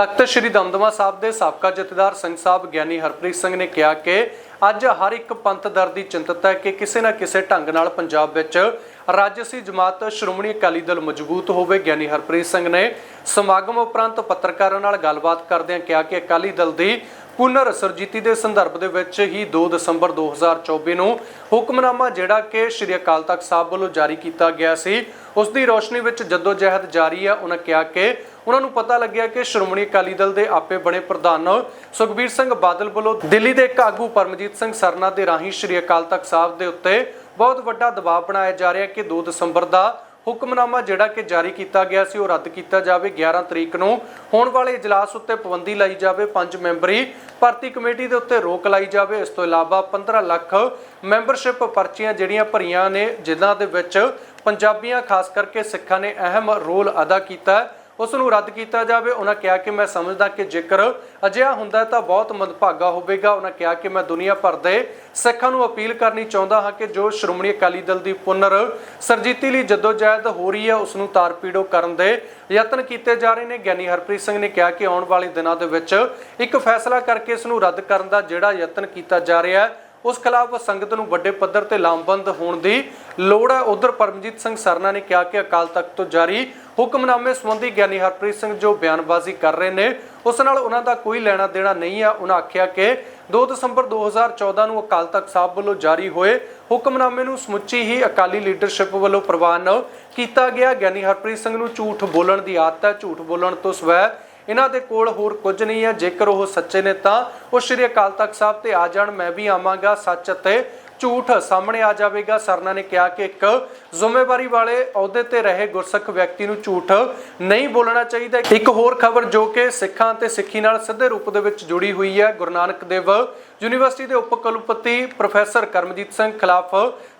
ਤਖਤ ਸ੍ਰੀ ਦਮਦਮਾ ਸਾਹਿਬ ਦੇ ਸਾਬਕਾ ਜਥੇਦਾਰ ਸਿੰਘ ਸਾਹਿਬ ਗਿਆਨੀ ਹਰਪ੍ਰੀਤ ਸਿੰਘ ਨੇ ਕਿਹਾ ਕਿ ਅੱਜ ਹਰ ਇੱਕ ਪੰਥ ਦਰ ਦੀ ਚਿੰਤਤ ਹੈ ਕਿ ਕਿਸੇ ਨਾ ਕਿਸੇ ਢੰਗ ਨਾਲ ਪੰਜਾਬ ਵਿੱਚ ਰਾਜਸੀ ਜਮਾਤ ਸ਼੍ਰੋਮਣੀ ਅਕਾਲੀ ਦਲ ਮਜ਼ਬੂਤ ਹੋਵੇ। ਗਿਆਨੀ ਹਰਪ੍ਰੀਤ ਸਿੰਘ ਨੇ ਸਮਾਗਮ ਉਪਰੰਤ ਪੱਤਰਕਾਰਾਂ ਨਾਲ ਗੱਲਬਾਤ ਕਰਦਿਆਂ ਕਿਹਾ ਕਿ ਅਕਾਲੀ ਦਲ ਦੀ ਪੁਨਰ ਸਰਜੀਤੀ ਦੇ ਸੰਦਰਭ ਦੇ ਵਿੱਚ ਹੀ 2 ਦਸੰਬਰ 2024 ਨੂੰ ਹੁਕਮਨਾਮਾ ਜਿਹੜਾ ਕਿ ਸ਼੍ਰੀ ਅਕਾਲ ਤਖਤ ਸਾਹਿਬ ਵੱਲੋਂ ਜਾਰੀ ਕੀਤਾ ਗਿਆ ਸੀ, ਉਸ ਦੀ ਰੋਸ਼ਨੀ ਵਿੱਚ ਜਦੋਜਹਿਦ ਜਾਰੀ ਹੈ। ਉਹਨਾਂ ਕਿਹਾ ਕਿ ਉਹਨਾਂ ਨੂੰ ਪਤਾ ਲੱਗਿਆ ਕਿ ਸ਼੍ਰੋਮਣੀ ਅਕਾਲੀ ਦਲ ਦੇ ਆਪੇ ਬਣੇ ਪ੍ਰਧਾਨ ਸੁਖਬੀਰ ਸਿੰਘ ਬਾਦਲ ਵੱਲੋਂ ਦਿੱਲੀ ਦੇ ਇੱਕ ਆਗੂ ਪਰਮਜੀਤ ਸਿੰਘ ਸਰਨਾ ਦੇ ਰਾਹੀਂ ਸ਼੍ਰੀ ਅਕਾਲ ਤਖਤ ਸਾਹਿਬ ਦੇ ਉੱਤੇ ਬਹੁਤ ਵੱਡਾ ਦਬਾਅ ਬਣਾਇਆ ਜਾ ਰਿਹਾ ਕਿ 2 ਦਸੰਬਰ ਦਾ ਹੁਕਮਨਾਮਾ ਜਿਹੜਾ ਕਿ ਜਾਰੀ ਕੀਤਾ ਗਿਆ ਸੀ, ਉਹ ਰੱਦ ਕੀਤਾ ਜਾਵੇ। 11 ਤਰੀਕ ਨੂੰ ਹੋਣ ਵਾਲੇ ਇਜਲਾਸ ਉੱਤੇ ਪਾਬੰਦੀ ਲਾਈ ਜਾਵੇ, ਪੰਜ ਮੈਂਬਰੀ ਭਰਤੀ ਕਮੇਟੀ ਦੇ ਉੱਤੇ ਰੋਕ ਲਾਈ ਜਾਵੇ। ਇਸ ਤੋਂ ਇਲਾਵਾ 15 ਲੱਖ ਮੈਂਬਰਸ਼ਿਪ ਪਰਚੀਆਂ ਜਿਹੜੀਆਂ ਭਰੀਆਂ ਨੇ, ਜਿਨ੍ਹਾਂ ਦੇ ਵਿੱਚ ਪੰਜਾਬੀਆਂ, ਖਾਸ ਕਰਕੇ ਸਿੱਖਾਂ ਨੇ ਅਹਿਮ ਰੋਲ ਅਦਾ ਕੀਤਾ। ਹੈ ਉਸ ਨੂੰ ਰੱਦ ਕੀਤਾ ਜਾਵੇ। ਉਹਨਾਂ ਕਿਹਾ ਕਿ ਮੈਂ ਸਮਝਦਾ ਕਿ ਜੇਕਰ ਅਜਿਹਾ ਹੁੰਦਾ ਤਾਂ ਬਹੁਤ ਮੰਦਭਾਗਾ ਹੋਵੇਗਾ। ਉਹਨਾਂ ਕਿਹਾ ਕਿ ਮੈਂ ਦੁਨੀਆ ਭਰ ਦੇ ਸਿੱਖਾਂ ਨੂੰ ਅਪੀਲ ਕਰਨੀ ਚਾਹੁੰਦਾ ਹਾਂ ਕਿ ਜੋ ਸ਼੍ਰੋਮਣੀ ਅਕਾਲੀ ਦਲ ਦੀ ਪੁਨਰ ਸਰਜੀਤੀ ਲਈ ਜਦੋਜਹਿਦ ਹੋ ਰਹੀ ਹੈ ਉਸ ਨੂੰ ਤਾਰਪੀੜੋ ਕਰਨ ਦੇ ਯਤਨ ਕੀਤੇ ਜਾ ਰਹੇ ਨੇ। ਗਿਆਨੀ ਹਰਪ੍ਰੀਤ ਸਿੰਘ ਨੇ ਕਿਹਾ ਕਿ ਆਉਣ ਵਾਲੇ ਦਿਨਾਂ ਦੇ ਵਿੱਚ ਇੱਕ ਫੈਸਲਾ ਕਰਕੇ ਇਸ ਨੂੰ ਰੱਦ ਕਰਨ ਦਾ ਜਿਹੜਾ ਯਤਨ ਕੀਤਾ ਜਾ ਰਿਹਾ ਹੈ ਉਸ ਖਿਲਾਫ ਸੰਗਤ ਨੂੰ ਵੱਡੇ ਪੱਧਰ ਤੇ ਲਾਮਬੰਦ ਹੋਣ ਦੀ ਲੋੜ ਹੈ। ਉਧਰ ਪਰਮਜੀਤ ਸਿੰਘ ਸਰਨਾ ਨੇ ਕਿਹਾ ਕਿ ਅਕਾਲ ਤਖਤ ਤੋਂ ਜਾਰੀ ਹੁਕਮਨਾਮੇ ਸੰਬੰਧੀ ਗਿਆਨੀ ਹਰਪ੍ਰੀਤ ਸਿੰਘ ਜੋ ਬਿਆਨਬਾਜ਼ੀ ਕਰ ਰਹੇ ਨੇ, ਉਸ ਨਾਲ ਉਹਨਾਂ ਦਾ ਕੋਈ ਲੈਣਾ ਦੇਣਾ ਨਹੀਂ ਹੈ। ਉਹਨਾਂ ਆਖਿਆ ਕਿ 2 ਦਸੰਬਰ 2014 ਨੂੰ ਅਕਾਲ ਤਖਤ ਸਾਹਿਬ ਵੱਲੋਂ ਜਾਰੀ ਹੋਏ ਹੁਕਮਨਾਮੇ ਨੂੰ ਸਮੁੱਚੀ ਹੀ ਅਕਾਲੀ ਲੀਡਰਸ਼ਿਪ ਵੱਲੋਂ ਪ੍ਰਵਾਨ ਕੀਤਾ ਗਿਆ। ਗਿਆਨੀ ਹਰਪ੍ਰੀਤ ਸਿੰਘ ਨੂੰ ਝੂਠ ਬੋਲਣ ਦੀ ਆਦਤ ਹੈ। ਝੂਠ ਬੋਲਣ ਤੋਂ ਸਵੈ ਇਹਨਾਂ ਦੇ ਕੋਲ ਹੋਰ ਕੁਝ ਨਹੀਂ ਹੈ। ਜੇਕਰ ਉਹ ਸੱਚੇ ਨੇ ਤਾਂ ਉਹ ਸ਼੍ਰੀ ਅਕਾਲ ਤਖਤ ਸਾਹਿਬ ਤੇ ਆ ਜਾਣ। ਮੈਂ ਵੀ ਆਵਾਂਗਾ ਸੱਚ ਅਤੇ ਝੂਠ ਸਾਹਮਣੇ ਆ ਜਾਵੇਗਾ। ਸਰਨਾ ਨੇ ਕਿਹਾ ਕਿ ਇੱਕ ਜ਼ਿੰਮੇਵਾਰੀ ਵਾਲੇ ਅਹੁਦੇ ਤੇ ਰਹੇ ਗੁਰਸਿੱਖ ਵਿਅਕਤੀ ਨੂੰ ਝੂਠ ਨਹੀਂ ਬੋਲਣਾ ਚਾਹੀਦਾ। ਇੱਕ ਹੋਰ ਖਬਰ ਜੋ ਕਿ ਸਿੱਖਾਂ ਤੇ ਸਿੱਖੀ ਨਾਲ ਸਿੱਧੇ ਰੂਪ ਦੇ ਵਿੱਚ ਜੁੜੀ ਹੋਈ ਹੈ। ਗੁਰੂ ਨਾਨਕ ਦੇਵ ਯੂਨੀਵਰਸਿਟੀ ਦੇ ਉਪ ਕੁਲਪਤੀ ਪ੍ਰੋਫੈਸਰ ਕਰਮਜੀਤ ਸਿੰਘ ਖਿਲਾਫ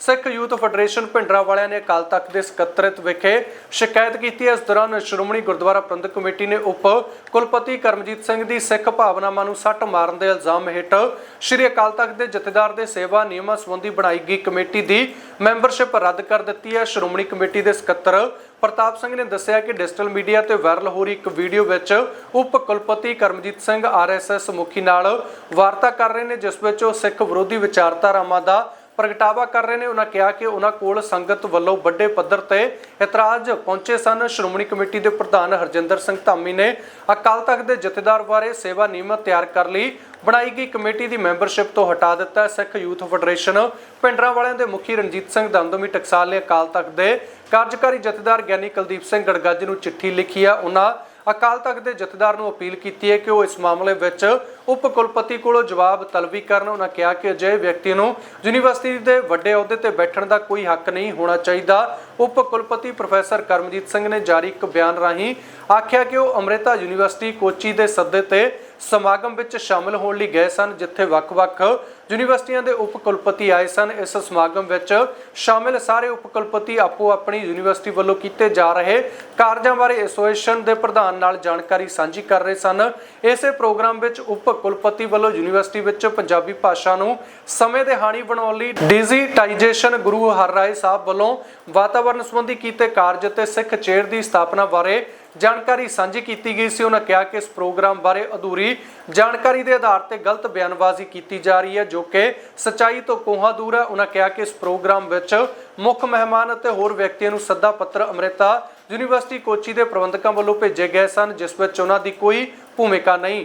ਸਿੱਖ ਯੂਥ ਫੈਡਰੇਸ਼ਨ ਭਿੰਡਰਾ ਵਾਲਿਆਂ ਨੇ ਅਕਾਲ ਤਖਤ ਦੇ ਸਕੱਤਰਤ ਵਿਖੇ ਸ਼ਿਕਾਇਤ ਕੀਤੀ। ਇਸ ਦੌਰਾਨ ਸ਼੍ਰੋਮਣੀ ਗੁਰਦੁਆਰਾ ਪ੍ਰਬੰਧਕ ਕਮੇਟੀ ਨੇ ਉਪ ਕੁਲਪਤੀ ਕਰਮਜੀਤ ਸਿੰਘ ਦੀ ਸਿੱਖ ਭਾਵਨਾਵਾਂ ਨੂੰ ਸੱਟ ਮਾਰਨ ਦੇ ਇਲਜ਼ਾਮ ਹੇਠ ਸ਼੍ਰੀ ਅਕਾਲ ਤਖਤ ਦੇ ਜਥੇਦਾਰ ਦੇ ਸੇਵਾ ਨਿਯਮਾਂ ਸੰਬੰਧੀ ਬਣਾਈ ਗਈ ਕਮੇਟੀ ਦੀ ਮੈਂਬਰਸ਼ਿਪ ਰੱਦ ਕਰ ਦਿੱਤੀ ਹੈ। ਸ਼੍ਰੋਮਣੀ ਕਮੇਟੀ ਦੇ ਸਕੱਤਰ ਪ੍ਰਤਾਪ ਸਿੰਘ ਨੇ ਦੱਸਿਆ ਕਿ ਡਿਜੀਟਲ ਮੀਡੀਆ ਤੇ ਵਾਇਰਲ ਹੋ ਰਹੀ ਇੱਕ ਵੀਡੀਓ ਵਿੱਚ ਉਪ ਕੁਲਪਤੀ ਕਰਮਜੀਤ ਸਿੰਘ ਆਰਐਸਐਸ ਮੁਖੀ ਨਾਲ ਵਾਰਤਾ ਕਰ ਰਹੇ ਨੇ ਜਿਸ ਵਿੱਚ ਉਹ ਸਿੱਖ ਵਿਰੋਧੀ ਵਿਚਾਰਧਾਰਾਵਾਂ ਦਾ ਪ੍ਰਗਟਾਵਾ ਕਰ ਰਹੇ ਨੇ, ਉਹਨਾਂ ਕਿਹਾ ਕਿ ਉਹਨਾਂ ਕੋਲ ਸੰਗਤ ਵੱਲੋਂ ਵੱਡੇ ਪੱਧਰ ਤੇ ਇਤਰਾਜ਼ ਪਹੁੰਚੇ ਸਨ। ਸ਼੍ਰੋਮਣੀ ਕਮੇਟੀ ਦੇ ਪ੍ਰਧਾਨ ਹਰਜਿੰਦਰ ਸਿੰਘ ਧਾਮੀ ਨੇ ਅਕਾਲ ਤਖਤ ਦੇ ਜਥੇਦਾਰ ਬਾਰੇ ਸੇਵਾ ਨਿਯਮਤ ਤਿਆਰ ਕਰ ਲਈ। ਬਣਾਈ ਗਈ ਕਮੇਟੀ ਦੀ ਮੈਂਬਰਸ਼ਿਪ ਤੋਂ ਹਟਾ ਦਿੱਤਾ ਸਿੱਖ ਯੂਥ ਫੈਡਰੇਸ਼ਨ ਪਿੰਡਰਾਂ ਵਾਲਿਆਂ ਦੇ ਮੁਖੀ ਰਣਜੀਤ ਸਿੰਘ ਦਮਦਮੀ ਟਕਸਾਲ ਨੇ ਅਕਾਲ ਤਖਤ ਦੇ ਕਾਰਜਕਾਰੀ ਜਥੇਦਾਰ ਗਿਆਨੀ ਕੁਲਦੀਪ ਸਿੰਘ ਗੜਗੱਜ ਨੂੰ ਚਿੱਠੀ ਲਿਖੀ ਆ ਉਹਨਾਂ ਅਕਾਲ ਤਖਤ ਦੇ ਜਥੇਦਾਰ ਨੂੰ ਅਪੀਲ ਕੀਤੀ ਹੈ ਕਿ ਉਹ ਇਸ ਮਾਮਲੇ ਵਿੱਚ ਉਪ ਕੁਲਪਤੀ ਕੋਲੋਂ ਜਵਾਬ ਤਲਬੀ ਕਰਨ। ਉਹਨਾਂ ਕਿਹਾ ਕਿ ਅਜਿਹੇ ਵਿਅਕਤੀ ਨੂੰ ਯੂਨੀਵਰਸਿਟੀ ਦੇ ਵੱਡੇ ਅਹੁਦੇ ਤੇ ਬੈਠਣ ਦਾ ਕੋਈ ਹੱਕ ਨਹੀਂ ਹੋਣਾ ਚਾਹੀਦਾ। ਉਪ ਕੁਲਪਤੀ ਪ੍ਰੋਫੈਸਰ ਕਰਮਜੀਤ ਸਿੰਘ ਨੇ ਜਾਰੀ ਇੱਕ ਬਿਆਨ ਰਾਹੀਂ ਆਖਿਆ ਕਿ ਉਹ ਅੰਮ੍ਰਿਤਾ ਯੂਨੀਵਰਸਿਟੀ ਕੋਚੀ ਦੇ ਸੱਦੇ ਤੇ ਸਮਾਗਮ ਵਿੱਚ ਸ਼ਾਮਲ ਹੋਣ ਲਈ ਗਏ ਸਨ, ਜਿੱਥੇ ਵੱਖ-ਵੱਖ ਯੂਨੀਵਰਸਿਟੀਆਂ ਦੇ ਉਪ ਕੁਲਪਤੀ ਆਏ ਸਨ। ਇਸ ਸਮਾਗਮ ਵਿੱਚ ਸ਼ਾਮਿਲ ਸਾਰੇ ਉਪ ਕੁਲਪਤੀ ਆਪੋ ਆਪਣੀ ਯੂਨੀਵਰਸਿਟੀ ਵੱਲੋਂ ਕੀਤੇ ਜਾ ਰਹੇ ਕਾਰਜਾਂ ਬਾਰੇ ਐਸੋਸੀਏਸ਼ਨ ਦੇ ਪ੍ਰਧਾਨ ਨਾਲ ਜਾਣਕਾਰੀ ਸਾਂਝੀ ਕਰ ਰਹੇ ਸਨ। ਇਸੇ ਪ੍ਰੋਗਰਾਮ ਵਿੱਚ ਉਪ ਕੁਲਪਤੀ ਵੱਲੋਂ ਯੂਨੀਵਰਸਿਟੀ ਵਿੱਚ ਪੰਜਾਬੀ ਭਾਸ਼ਾ ਨੂੰ ਸਮੇਂ ਦੇ ਹਾਣੀ ਬਣਾਉਣ ਲਈ ਡਿਜੀਟਾਈਜੇਸ਼ਨ ਗੁਰੂ ਹਰਰਾਏ ਸਾਹਿਬ ਵੱਲੋਂ ਵਾਤਾਵਰਣ ਸੰਬੰਧੀ ਕੀਤੇ ਕਾਰਜ ਅਤੇ ਸਿੱਖ ਚੇਅਰ ਦੀ ਸਥਾਪਨਾ ਬਾਰੇ ਜਾਣਕਾਰੀ ਸਾਂਝੀ ਕੀਤੀ ਗਈ ਸੀ। ਉਹਨਾਂ ਕਿਹਾ ਕਿ ਇਸ ਪ੍ਰੋਗਰਾਮ ਬਾਰੇ ਅਧੂਰੀ ਜਾਣਕਾਰੀ ਦੇ ਆਧਾਰ ਤੇ ਗਲਤ ਬਿਆਨਬਾਜ਼ੀ ਕੀਤੀ ਜਾ ਰਹੀ ਹੈ, ਜੋ ਜੋ ਕਿ ਸਚਾਈ ਤੋਂ ਕੋਹਾਂ ਦੂਰ ਹੈ। ਉਹਨਾਂ ਕਿਹਾ ਕਿ ਇਸ ਪ੍ਰੋਗਰਾਮ ਵਿੱਚ ਮੁੱਖ ਮਹਿਮਾਨ ਅਤੇ ਹੋਰ ਵਿਅਕਤੀਆਂ ਨੂੰ ਸੱਦਾ ਪੱਤਰ ਅੰਮ੍ਰਿਤਾ ਯੂਨੀਵਰਸਿਟੀ ਕੋਚੀ ਦੇ ਪ੍ਰਬੰਧਕਾਂ ਵੱਲੋਂ ਭੇਜੇ ਗਏ ਸਨ, ਜਿਸ ਵਿੱਚ ਉਹਨਾਂ ਦੀ ਕੋਈ ਭੂਮਿਕਾ ਨਹੀਂ।